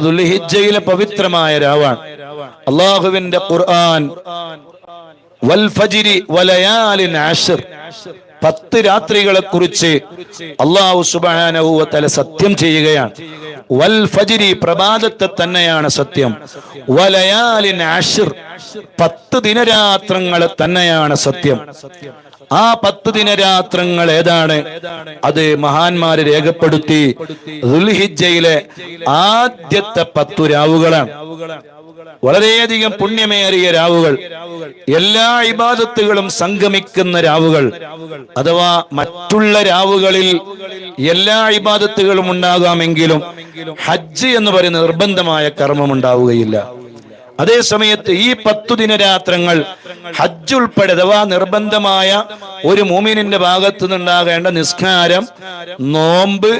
ദുൽഹിജ്ജയിലെ പവിത്രമായ രാവാണ്. അള്ളാഹുവിന്റെ ഖുർആൻ വൽ ഫജ്രി വലയാലിൻ ആഷർ പത്ത് രാത്രികളെ കുറിച്ച് അള്ളാഹു സുബ്ഹാനഹു വ തആല സത്യം ചെയ്യുകയാണ്. വൽ ഫജ്രി പ്രഭാതത്തെ തന്നെയാണ് സത്യം. വലയാലിൻ ആഷിർ പത്ത് ദിനരാത്രങ്ങളെ തന്നെയാണ് സത്യം. ആ പത്ത് ദിനരാത്രങ്ങൾ ഏതാണ്? അത് മഹാന്മാര് രേഖപ്പെടുത്തി ദുൽഹിജയിലെ ആദ്യത്തെ പത്തു രാവുകളാണ്. വളരെയധികം പുണ്യമേറിയ രാവുകൾ. എല്ലാ ഇബാദത്തുകളും സംഗമിക്കുന്ന രാവുകൾ. അഥവാ മറ്റുള്ള രാവുകളിൽ എല്ലാ ഇബാദത്തുകളും ഉണ്ടാകാമെങ്കിലും ഹജ്ജ് എന്ന് പറയുന്ന നിർബന്ധമായ കർമ്മം ഉണ്ടാവുകയില്ല. അതേ സമയത്ത് ഈ പത്തു ദിനരാത്രങ്ങൾ ഹജ്ജ് ഉൾപ്പെടെ അഥവാ നിർബന്ധമായ ഒരു മൂമിനിന്റെ ഭാഗത്തു നിന്നുണ്ടാകേണ്ട നിസ്കാരം നോമ്പ്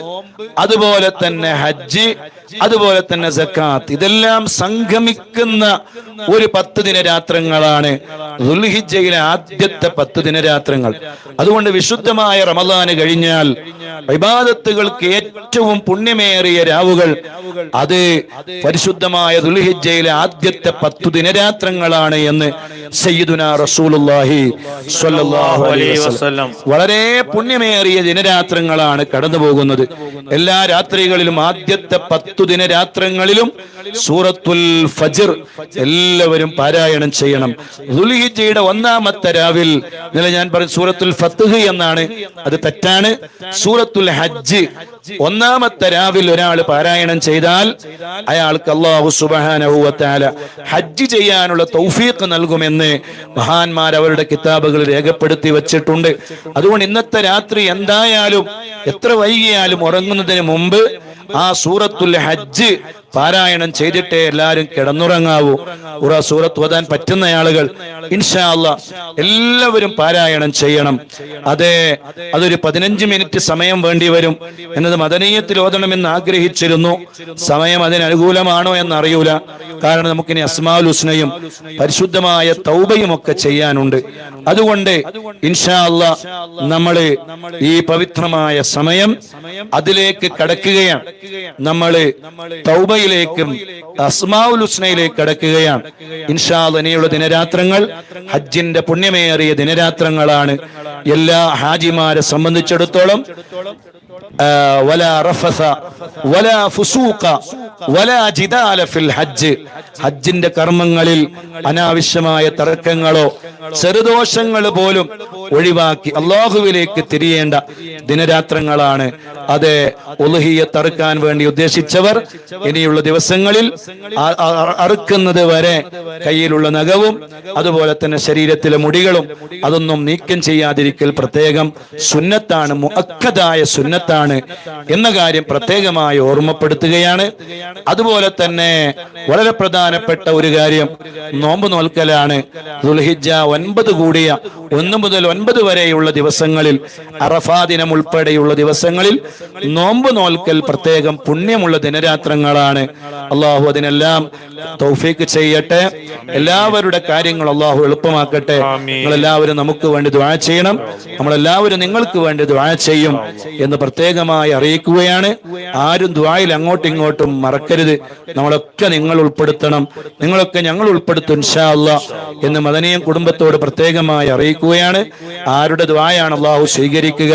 അതുപോലെ തന്നെ ഹജ്ജ് അതുപോലെ തന്നെ സക്കാത്ത്. ഇതെല്ലാം സംഗമിക്കുന്ന ഒരു പത്ത് ദിനരാത്രങ്ങളാണ് ദുൽഹിജയിലെ ആദ്യത്തെ പത്ത് ദിനരാത്രങ്ങൾ. അതുകൊണ്ട് വിശുദ്ധമായ റമദാന് കഴിഞ്ഞാൽ ഇബാദത്തുകൾക്ക് ഏറ്റവും പുണ്യമേറിയ രാവുകൾ അത് പരിശുദ്ധമായ ദുൽഹിജ്ജയിലെ ആദ്യത്തെ പത്തു ദിനരാത്രങ്ങളാണ് എന്ന് സയ്യിദുന സ്വല്ലല്ലാഹു അലൈഹി വസല്ലം. വളരെ പുണ്യമേറിയ ദിനരാത്രങ്ങളാണ് കടന്നു പോകുന്നത് എല്ലാ രാത്രികളിലും ആദ്യത്തെ പത്തു ദിനരാത്രങ്ങളിലും സൂറത്തുൽ ഫജിർ എല്ലാവരും പാരായണം ചെയ്യണം. ദുൽഹിജ്ജയുടെ ഒന്നാമത്തെ രാവിൽ ഇന്നലെ ഞാൻ പറഞ്ഞു സൂറത്തുൽ ഫത്ഹ് എന്നാണ്. അത് തെറ്റാണ്. സൂറത്തുൽ ഹജ്ജ്. ഒന്നാമത്തെ രാവിൽ ഒരാൾ പാരായണം ചെയ്താൽ അയാൾക്ക് അള്ളാഹു സുബ്ഹാനഹു തആല ഹജ്ജ് ചെയ്യാനുള്ള തൗഫീഖ് നൽകുമെന്ന് മഹാന്മാർ അവരുടെ കിതാബുകൾ രേഖപ്പെടുത്തി വെച്ചിട്ടുണ്ട്. അതുകൊണ്ട് ഇന്നത്തെ രാത്രി എന്തായാലും എത്ര വൈകിയാലും ഉറങ്ങുന്നതിന് മുമ്പ് ആ സൂറത്തുൽ ഹജ്ജ് പാരായണം ചെയ്തിട്ടേ എല്ലാവരും കിടന്നുറങ്ങാവൂ. ഉറ സൂറത്ത് ഓതാൻ പറ്റുന്ന ആളുകൾ ഇൻഷാ അല്ലാ എല്ലാവരും പാരായണം ചെയ്യണം. അതെ അതൊരു പതിനഞ്ച് മിനിറ്റ് സമയം വേണ്ടി വരും എന്നത് മദനീയത്തിൽ ഓതണമെന്ന് ആഗ്രഹിച്ചിരുന്നു. സമയം അതിനനുകൂലമാണോ എന്നറിയൂല. കാരണം നമുക്കിനി അസ്മാൽ ഹുസ്നയും പരിശുദ്ധമായ തൗബയും ഒക്കെ ചെയ്യാനുണ്ട്. അതുകൊണ്ട് ഇൻഷാ നമ്മൾ ഈ പവിത്രമായ സമയം അതിലേക്ക് കടക്കുകയാണ്. നമ്മൾ തൗബയിലേക്കും അസ്മാഉൽ ഹുസ്നയിലേക്ക് കടക്കുകയാണ്. ഇൻഷാ ഇനിയുള്ള ദിനരാത്രങ്ങൾ ഹജ്ജിന്റെ പുണ്യമേറിയ ദിനരാത്രങ്ങളാണ്. എല്ലാ ഹാജിമാരെ സംബന്ധിച്ചിടത്തോളം വലാ റഫസ ولا ഫുസൂഖ ولا ജിദാല ഫിൽ ഹജ്ജ്. ഹജ്ജിന്റെ കർമ്മങ്ങളിൽ അനാവശ്യമായ തർക്കങ്ങളോ ചെറുദോഷങ്ങൾ പോലും ഒഴിവാക്കി അള്ളാഹുവിലേക്ക് തിരിയേണ്ട ദിനരാത്രങ്ങളാണ്. അതെ ഉലുഹിയെ തറുക്കാൻ വേണ്ടി ഉദ്ദേശിച്ചവർ ഇനിയുള്ള ദിവസങ്ങളിൽ അറുക്കുന്നത് വരെ കയ്യിലുള്ള നഖവും അതുപോലെ തന്നെ ശരീരത്തിലെ മുടികളും അതൊന്നും നീക്കം ചെയ്യാതിരിക്കൽ പ്രത്യേകം സുന്നത്താണ് മുഅക്കദായ സുന്നത്താണ്. എന്ന കാര്യം പ്രത്യേകമായി ഓർമ്മപ്പെടുത്തുകയാണ്. അതുപോലെ തന്നെ വളരെ പ്രധാനപ്പെട്ട ഒരു കാര്യം നോമ്പ് നോൽക്കലാണ്. ദുൽഹിജ ഒൻപത് കൂടിയ ഒന്ന് മുതൽ ഒൻപത് വരെയുള്ള ദിവസങ്ങളിൽ അറഫാ ദിനം ഉൾപ്പെടെയുള്ള ദിവസങ്ങളിൽ നോമ്പ് നോൽക്കൽ പ്രത്യേകം പുണ്യമുള്ള ദിനരാത്രങ്ങളാണ്. അള്ളാഹു അതിനെല്ലാം തൗഫീക്ക് ചെയ്യട്ടെ. എല്ലാവരുടെ കാര്യങ്ങൾ അള്ളാഹു എളുപ്പമാക്കട്ടെ. നിങ്ങൾ എല്ലാവരും നമുക്ക് വേണ്ടി ദ്വാ ചെയ്യണം. നമ്മളെല്ലാവരും നിങ്ങൾക്ക് വേണ്ടി ദ്വാ ചെയ്യും എന്ന് പ്രത്യേകമായി അറിയിക്കുകയാണ്. ആരും ദ്വായിൽ അങ്ങോട്ടും ഇങ്ങോട്ടും മറക്കരുത്. നമ്മളൊക്കെ നിങ്ങൾ ഉൾപ്പെടുത്തണം. നിങ്ങളൊക്കെ ഞങ്ങൾ ഉൾപ്പെടുത്തും ഇൻഷാ അല്ലാ എന്ന് മദനീയം കുടുംബത്തോട് പ്രത്യേകമായി അറിയിക്കുകയാണ്. ആരുടെ ദ്വായാണ് അള്ളാഹു സ്വീകരിക്കുക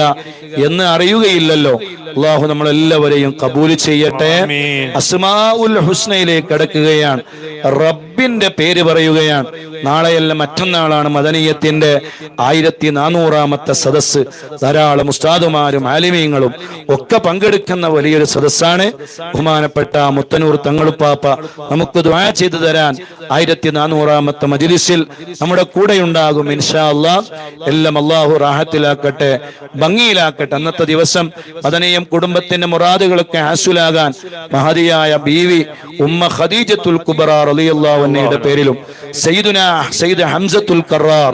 എന്ന് അറിയുകയില്ലല്ലോ. അള്ളാഹു നമ്മളെല്ലാവരെയും കബൂൽ ചെയ്യട്ടെ. അസ്മാഉൽ ഹുസ്നയിലേക്ക് കടക്കുകയാണ്. റബ്ബിന്റെ പേര് പറയുകയാണ്. നാളെയല്ല മറ്റന്നാളാണ് മദനീയത്തിന്റെ ആയിരത്തി നാനൂറാമത്തെ സദസ്സ്. ധാരാളം ഉസ്താദുമാരും ആലിമീങ്ങളും ഒക്കെ പങ്കെടുക്കുന്ന വലിയൊരു സദസ്സാണ്. ബഹുമാനപ്പെട്ട മുത്തനൂർ തങ്ങളുപ്പാപ്പ നമുക്ക് ദ്വാ ചെയ്തു തരാൻ ആയിരത്തി നാനൂറാമത്തെ മജിലിസിൽ നമ്മുടെ കൂടെ ഉണ്ടാകും ഇൻഷാ അല്ലാ എല്ലാം അള്ളാഹു റാഹത്തിലാക്കട്ടെ ഭംഗിയിലാക്കട്ടെ. അന്നത്തെ ദിവസം മദനീയം കുടുംബത്തിന്റെ മുറാദുകളൊക്കെ ഹാസുലാകാൻ മഹതിയായ ബീവി ഉമ്മ ഖദീജത്തുൽ കുബറ റളിയല്ലാഹു അൻഹയുടെ പേരിലും സയ്യിദുന സയ്യിദ് ഹംസത്തുൽ കറാർ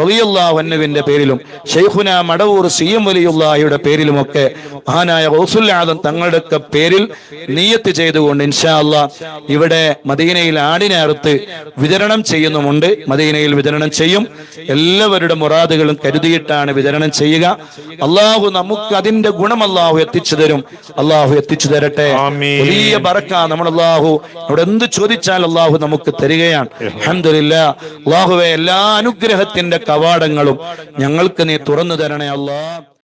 റളിയല്ലാഹു അൻഹുവിന്റെ പേരിലും ഷെയ്ഖുന മടവൂർ സിയം എം വലിയുള്ളാഹിയുടെ പേരിലുമൊക്കെ മഹാനായ ആദം തങ്ങളുടെയൊക്കെ പേരിൽ നീയത്ത് ചെയ്തുകൊണ്ട് ഇൻഷാ അല്ല ഇവിടെ മദീനയിൽ ആടിനെ അറുത്ത് വിതരണം ചെയ്യുന്നുമുണ്ട്. മദീനയിൽ വിതരണം ചെയ്യും. എല്ലാവരുടെ മുറാദുകളും കരുതിയിട്ടാണ് വിതരണം ചെയ്യുക. അള്ളാഹു നമുക്ക് അതിന്റെ ഗുണം അള്ളാഹു എത്തിച്ചു തരും. അള്ളാഹു എത്തിച്ചു തരട്ടെ. വലിയ ബറക്ക നമ്മൾ അള്ളാഹു അവിടെ എന്ത് ചോദിച്ചാൽ അള്ളാഹു നമുക്ക് തരികയാണ്. അള്ളാഹുവെ എല്ലാ അനുഗ്രഹത്തിന്റെ കവാടങ്ങളും ഞങ്ങൾക്ക് നീ തുറന്നു തരണേ അള്ളാഹ്